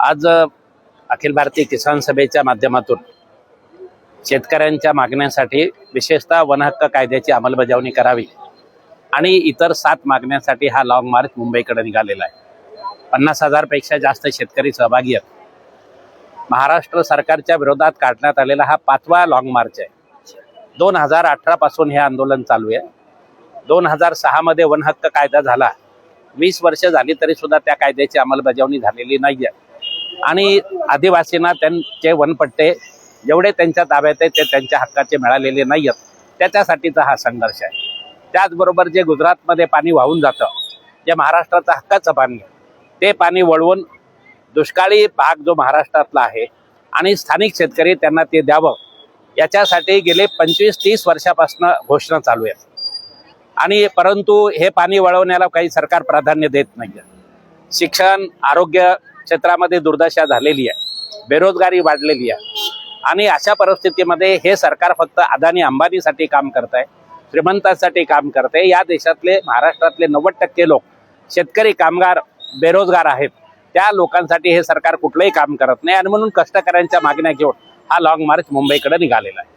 आज अखिल भारतीय किसान सभेच्या माध्यमातून शेतकऱ्यांच्या मागण्यांसाठी विशेषतः वनहक्क कायद्याची अंमलबजावणी करावी आणि इतर सात मागण्यांसाठी हा लॉंग मार्च मुंबईकडे निघालेला आहे. पन्नास हजारपेक्षा जास्त शेतकरी सहभागी आहेत. महाराष्ट्र सरकारच्या विरोधात काढण्यात आलेला हा पाचवा लॉंग मार्च आहे. दोन हजार अठरापासून हे आंदोलन चालू आहे. दोन हजार सहामध्ये वनहक्क कायदा झाला. वीस वर्ष झाली तरी सुद्धा त्या कायद्याची अंमलबजावणी झालेली नाही आहे आणि आदिवासींना त्यांचे वनपट्टे जेवढे त्यांच्या ताब्यात आहे ते त्यांच्या हक्काचे मिळालेले नाही आहेत त्याच्यासाठीचा हा संघर्ष आहे. त्याचबरोबर जे गुजरातमध्ये पाणी वाहून जातं जे महाराष्ट्राचं हक्काचं पाणी आहे ते पाणी वळवून दुष्काळी भाग जो महाराष्ट्रातला आहे आणि स्थानिक शेतकरी त्यांना ते द्यावं याच्यासाठी गेले पंचवीस तीस वर्षापासून घोषणा चालू आहे आणि परंतु हे पाणी वळवण्याला काही सरकार प्राधान्य देत नाही शिक्षण आरोग्य क्षेत्रामध्ये दुर्दशा झालेली आहे. बेरोजगारी वाढलेली आहे. आणि अशा परिस्थितीमध्ये हे सरकार फक्त अदानी अंबानीसाठी काम करत आहे श्रीमंतांसाठी काम करत आहे या देशातले महाराष्ट्रातले नव्वद टक्के लोक शेतकरी कामगार बेरोजगार आहेत. त्या लोकांसाठी हे सरकार कुठलंही काम करत नाही आणि म्हणून कष्टकऱ्यांच्या मागण्या घेऊन हा लॉंग मार्च मुंबईकडे निघालेला आहे.